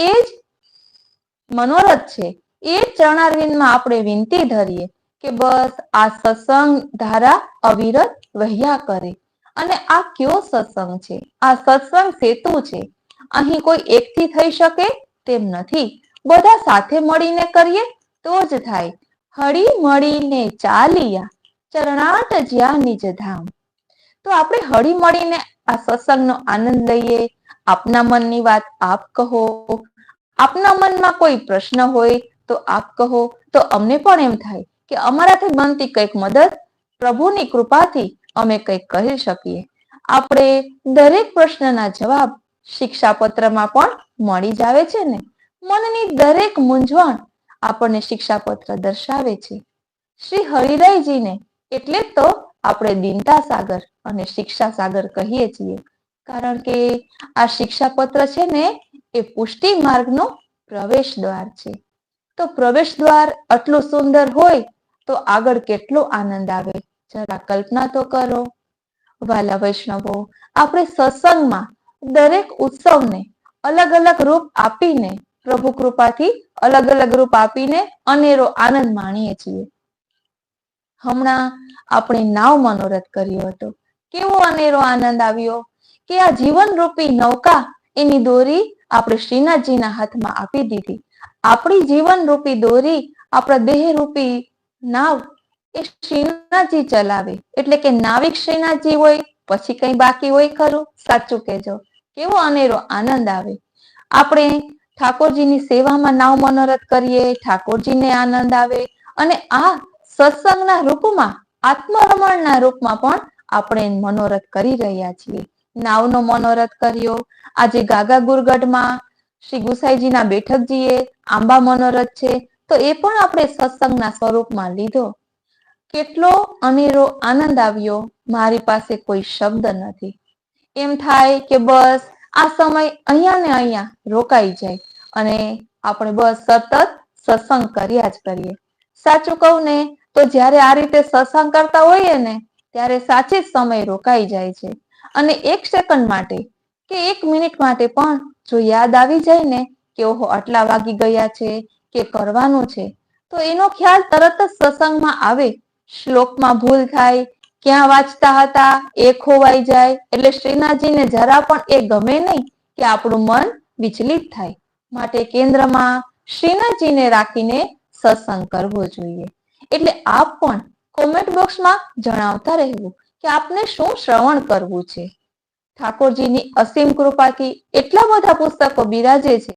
એ જ મનોરથ છે. એ ચરણારવિંદમાં આપણે વિનંતી ધરીએ કે બસ આ સત્સંગ ધારા અવિરત વહ્યા કરે. અને આ કયો સત્સંગ છે? આ સત્સંગ સેતુ છે. અહીં કોઈ એકથી થઈ શકે તેમ નથી. બધા સાથે મળીને કરીએ તો જ થાય. હળી મળીને ચાલિયા ચરણાટ જ્યાં નિજ ધામ. તો આપણે હળી મળીને આ સત્સંગનો આનંદ લઈએ, આપના મનની વાત આપ કહો. આપના મનમાં કોઈ પ્રશ્ન હોય તો આપ કહો. તો અમને પણ એમ થાય કે અમારાથી બનતી કંઈક મદદ પ્રભુની કૃપાથી અમે કંઈક કરી શકીએ. આપણે દરેક પ્રશ્નના જવાબ શિક્ષાપત્રમાં પણ મળી જ આવે છે ને? મનની દરેક મૂંઝવણ આપણને શિક્ષાપત્ર દર્શાવે છે. શ્રી હરિરાયજીને એટલે તો આપણે દીનતા સાગર અને શિક્ષા સાગર કહીએ છીએ. કારણ કે આ શિક્ષાપત્ર છે ને, એ પુષ્ટિ માર્ગનો પ્રવેશ દ્વાર છે. તો પ્રવેશ દ્વાર આટલું સુંદર હોય, તો આગળ કેટલો આનંદ આવે? જરા કલ્પના તો કરો. વાલા વૈષ્ણવો, આપણે સત્સંગમાં દરેક ઉત્સવને અલગ અલગ રૂપ આપીને, પ્રભુ કૃપાથી અલગ અલગ રૂપ આપીને અનેરો આનંદ માણીએ છીએ. હમણાં આપણે નાવ મનોરથ કર્યો હતો. કેવો અનેરો આનંદ આવ્યો કે આ જીવન રૂપી નૌકા એની દોરી આપણે શ્રીનાથજીના હાથમાં આપી દીધી. આપણી જીવન રૂપી દોરી આપણા દેહ રૂપી નાવ એ શ્રીનાથજી ચલાવે. એટલે કે નાવિક શ્રીનાથજી હોય, પછી કઈ બાકી હોય ખરું? સાચું કેજો કેવો અનેરો આનંદ આવે. આપણે ઠાકોરજીની સેવામાં નાવ મનોરથ કરીએ, ઠાકોરજીને આનંદ આવે અને આ સત્સંગના રૂપમાં, આત્મરમણના રૂપમાં પણ આપણે મનોરથ કરી રહ્યા છીએ. નાવનો મનોરથ કર્યો. આજે ગાગા ગુરગઢમાં શ્રી ગુસાઈજીના બેઠકજીએ આંબા મનોરથ છે. તો એ પણ આપણે સત્સંગના સ્વરૂપમાં લીધો. કેટલો અનેરો આનંદ આવ્યો. મારી પાસે કોઈ શબ્દ નથી. એમ થાય કે બસ આ સમય અહીંયા ને અહીંયા રોકાઈ જાય અને આપણે બસ સતત સત્સંગ કર્યા જ કરીએ. સાચું કહું ને તો જ્યારે આ રીતે સત્સંગ કરતા હોઈએ ને, ત્યારે સાચે જ સમય રોકાઈ જાય છે. અને એક સેકન્ડ માટે કે એક મિનિટ માટે પણ જો યાદ આવી જાય ને કે ઓહો, આટલા વાગી ગયા છે કે કરવાનું છે, તો એનો ખ્યાલ તરત જ સત્સંગમાં આવે. શ્લોકમાં ભૂલ થાય, ક્યાં વાંચતા હતા, એ ખોવાઈ જાય. એટલે શ્રીનાથજીને જરા પણ એ ગમે નહીં કે આપણું મન વિચલિત થાય. માટે કેન્દ્રમાં શ્રીનાથજીને રાખીને સત્સંગ કરવો જોઈએ. એટલે આપ પણ કોમેન્ટ બોક્સમાં જણાવતા રહેવું કે આપને શું શ્રવણ કરવું છે. ઠાકોરજીની અસીમ કૃપાથી એટલા બધા પુસ્તકો બિરાજે છે